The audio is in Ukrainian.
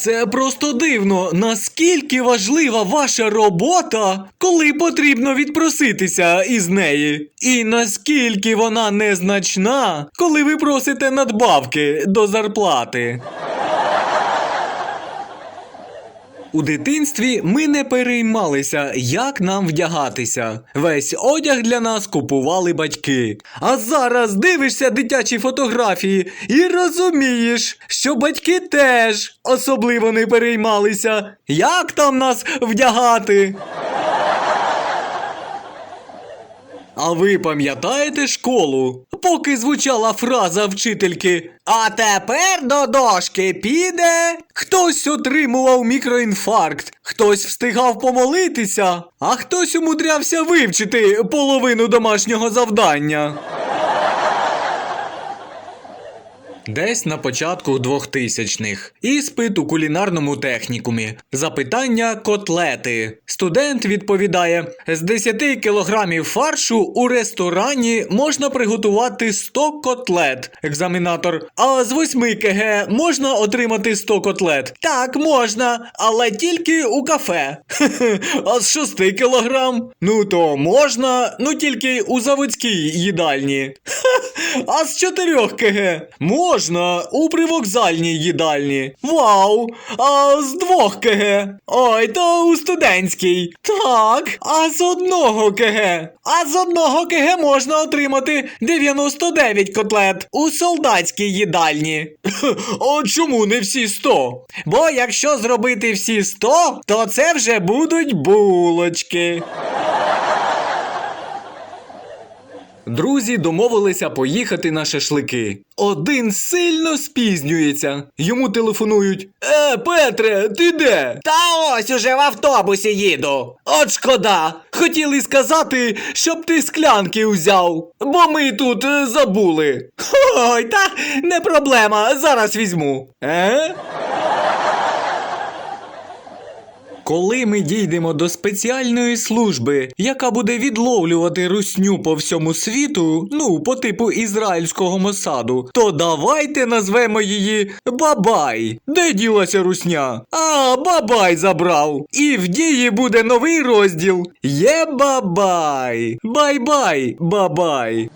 Це просто дивно, наскільки важлива ваша робота, коли потрібно відпроситися із неї. І наскільки вона незначна, коли ви просите надбавки до зарплати. У дитинстві ми не переймалися, як нам вдягатися. Весь одяг для нас купували батьки. А зараз дивишся дитячі фотографії і розумієш, що батьки теж особливо не переймалися, як там нас вдягати. А ви пам'ятаєте школу? Поки звучала фраза вчительки А тепер до дошки піде. Хтось отримував мікроінфаркт, хтось встигав помолитися, а хтось умудрявся вивчити половину домашнього завдання. Десь на початку 2000-х. Іспит у кулінарному технікумі. Запитання котлети. Студент відповідає: з 10 кілограмів фаршу у ресторані можна приготувати 100 котлет. Екзаменатор. А з 8 кг можна отримати 100 котлет. Так, можна, але тільки у кафе. А з 6 кілограм? Ну то можна, ну тільки у заводській їдальні. А з 4 кг можна у привокзальній їдальні. Вау! А з 2 кг. Ой, то у студентській. Так, а з 1 кг. А з 1 кг можна отримати 99 котлет у солдатській їдальні. А чому не всі 100? Бо якщо зробити всі 100, то це вже будуть булочки. Друзі домовилися поїхати на шашлики. Один сильно спізнюється. Йому телефонують: Е, Петре, ти де? Та ось уже в автобусі їду. От шкода. Хотіли сказати, щоб ти склянки узяв, бо ми тут е, забули. Ой, та не проблема, зараз візьму. Е? Коли ми дійдемо до спеціальної служби, яка буде відловлювати русню по всьому світу, ну, по типу ізраїльського Мосаду, то давайте назвемо її Бабай. Де ділася русня? А, Бабай забрав. І в дії буде новий розділ. Є Бабай. Бай-бай, Бабай.